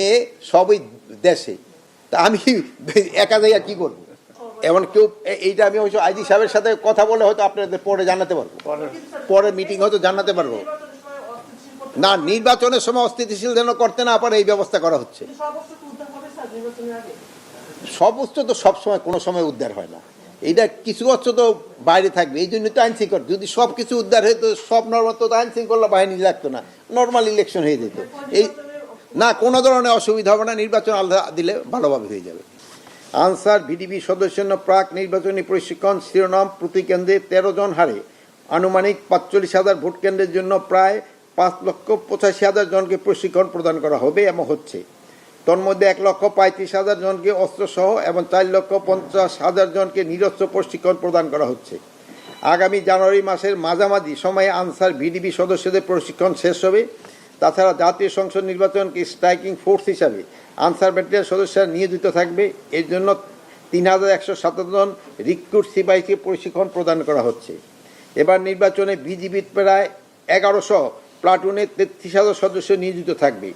মেয়ে সবই দেশে। তা আমি একা যাইয়া কি করব? এমন কেউ এইটা আমি হয়তো আইজি সাহেবের সাথে কথা বলে হয়তো আপনাদের পরে জানাতে পারব। পরে মিটিং হয়তো জানাতে পারব। না, নির্বাচনের সময় অস্থিতিশীল যেন করতে না পারে, এই ব্যবস্থা করা হচ্ছে। সব অস্ত্র তো সবসময়, কোনো সময় উদ্ধার হয় না। এইটা কিছু অস্ত্র তো বাইরে থাকবে, এই জন্য তো আইন শৃঙ্খলা যদি সব কিছু উদ্ধার হতো সব নর্মাল তো আইন শৃঙ্খলা বাহিনী লাগতো না। নর্মাল ইলেকশন হয়ে যেত। এই না, কোনো ধরনের অসুবিধা হবে না, নির্বাচন আলাদা দিলে ভালোভাবে হয়ে যাবে। আনসার ভিডিপি সদস্য প্রাক নির্বাচনী প্রশিক্ষণ শিরোনাম প্রতি কেন্দ্রে তেরো জন হারে। আনুমানিক পাঁচচল্লিশ হাজার ভোট কেন্দ্রের জন্য প্রায় পাঁচ লক্ষ পঁচাশি হাজার জনকে প্রশিক্ষণ প্রদান করা হবে এবং হচ্ছে। তন্মধ্যে এক লক্ষ পঁয়ত্রিশ হাজার জনকে অস্ত্রসহ এবং চার লক্ষ পঞ্চাশ হাজার জনকে নিরস্ত্র প্রশিক্ষণ প্রদান করা হচ্ছে। আগামী জানুয়ারি মাসের মাঝামাঝি সময়ে আনসার ভিডিপি সদস্যদের প্রশিক্ষণ শেষ হবে। তাছাড়া জাতীয় সংসদ নির্বাচনকে স্ট্রাইকিং ফোর্স হিসাবে আনসার ব্যাটালিয়ন সদস্যরা নিয়োজিত থাকবে। এর জন্য তিন হাজার একশো সাতান্ন জন রিক্রুট সিপাহীকে প্রশিক্ষণ প্রদান করা হচ্ছে। এবার নির্বাচনে বিজিবির প্রায় এগারোশো প্লাটুনে তেত্রিশ হাজার সদস্য নিয়োজিত থাকবে।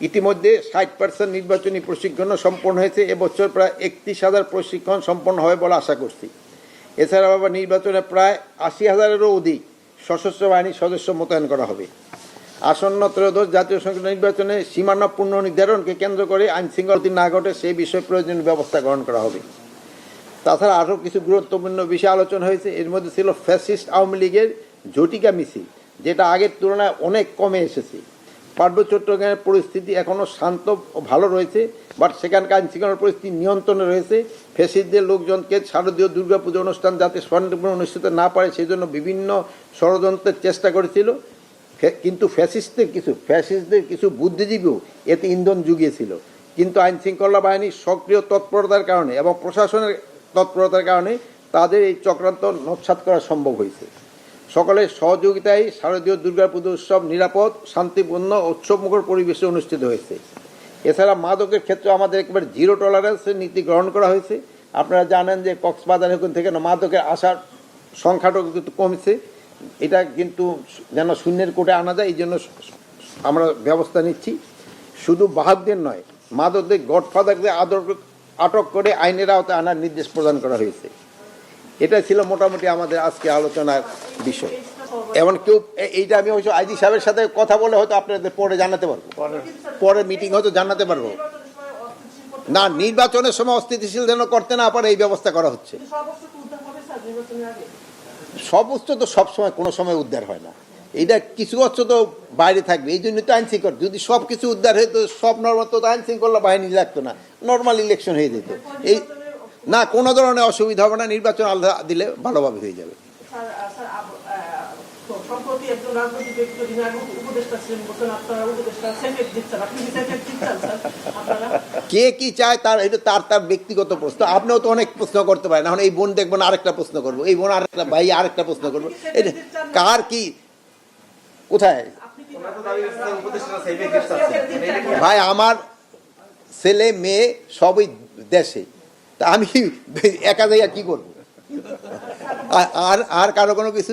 ইতিমধ্যে ষাট পার্সেন্ট নির্বাচনী প্রশিক্ষণও সম্পন্ন হয়েছে। এবছর প্রায় একত্রিশ হাজার প্রশিক্ষণ সম্পন্ন হবে বলে আশা করছি। এছাড়া আবার নির্বাচনে প্রায় আশি হাজারেরও অধিক সশস্ত্র বাহিনীর সদস্য মোতায়েন করা হবে। আসন্ন ত্রয়োদশ জাতীয় সংসদ নির্বাচনে সীমানা পুনর্নির্ধারণকে কেন্দ্র করে আইন শৃঙ্খলা না ঘটে সেই বিষয়ে প্রয়োজনীয় ব্যবস্থা গ্রহণ করা হবে। তাছাড়া আরও কিছু গুরুত্বপূর্ণ বিষয় আলোচনা হয়েছে। এর মধ্যে ছিল ফ্যাসিস্ট আওয়ামী লীগের ঝটিকা মিছিল, যেটা আগের তুলনায় অনেক কমে এসেছে। পার্বত্য চট্টগ্রামের পরিস্থিতি এখনও শান্ত ভালো রয়েছে, বাট সেখানকার আইন শৃঙ্খলার পরিস্থিতি নিয়ন্ত্রণে রয়েছে। ফ্যাসিস্টদের লোকজনকে শারদীয় দুর্গাপুজো অনুষ্ঠান যাতে স্বর্ণপূর্ণ অনুষ্ঠিত না পারে, সেই জন্য বিভিন্ন ষড়যন্ত্রের চেষ্টা করেছিল। কিন্তু ফ্যাসিস্টদের কিছু ফ্যাসিস্টদের কিছু বুদ্ধিজীবীও এতে ইন্ধন জুগিয়েছিল। কিন্তু আইন শৃঙ্খলা বাহিনীর সক্রিয় তৎপরতার কারণে এবং প্রশাসনের তৎপরতার কারণে তাদের এই চক্রান্ত নৎসাৎ করা সম্ভব হয়েছে। সকলের সহযোগিতায় শারদীয় দুর্গাপুজো উৎসব নিরাপদ, শান্তিপূর্ণ উৎসবমুখর পরিবেশে অনুষ্ঠিত হয়েছে। এছাড়া মাদকের ক্ষেত্রে আমাদের একেবারে জিরো টলারেন্সের নীতি গ্রহণ করা হয়েছে। আপনারা জানেন যে কক্সবাজার থেকে মাদকের আসার সংখ্যাটাও কিন্তু কমছে। এটা কিন্তু যেন শূন্যের কোটে আনা যায় এই জন্য আমরা ব্যবস্থা নিচ্ছি। শুধু বাহকদের নয় মাদকদের গডফাদারদের আদর আটক করে আইনের আওতায় আনার নির্দেশ প্রদান করা হয়েছে। এটা ছিল মোটামুটি আমাদের আজকে আলোচনার বিষয়। এমন কেউ এইটা আমি হয়তো আইজি সাহেবের সাথে কথা বলে হয়তো আপনাদের পরে জানাতে পারব। পরে মিটিং হয়তো জানাতে পারব। না নির্বাচনের সময় অস্থিতিশীল যেন করতে না পারে এই ব্যবস্থা করা হচ্ছে। সব অস্ত্র তো সবসময় কোনো সময় উদ্ধার হয় না। এটা কিছু অস্ত্র তো বাইরে থাকবে, এই জন্য তো আইন শৃঙ্খলা। যদি সব কিছু উদ্ধার হতো সব নর্মাল তো আইন শৃঙ্খলা বাহিনী লাগতো না, নর্মাল ইলেকশন হয়ে যেত। এই না, কোনো ধরনের অসুবিধা হবে না, নির্বাচন আলাদা দিলে ভালোভাবে হয়ে যাবে। সম্প্রতি একজন রাজনৈতিক ব্যক্তি যিনি আগে উপদেষ্টা ছিলেন বলছেন আপনারা উপদেষ্টা সেকেট দিচ্ছেন আপনি কি সেকেট দিচ্ছেন স্যার? আপনারা? কে কি চায় তার এটা তার তার ব্যক্তিগত প্রশ্ন। আপনিও তো অনেক প্রশ্ন করতে পারেন এখন এই বোন দেখবেন আরেকটা প্রশ্ন করব এই বোন আরেকটা ভাই আরেকটা প্রশ্ন করব। এটা কার কি? কোথায়? ভাই আমার ছেলে মেয়ে সবই দেশে। তা আমি একা যাইয়া কি করব? আর আর কারও কোনো কিছু?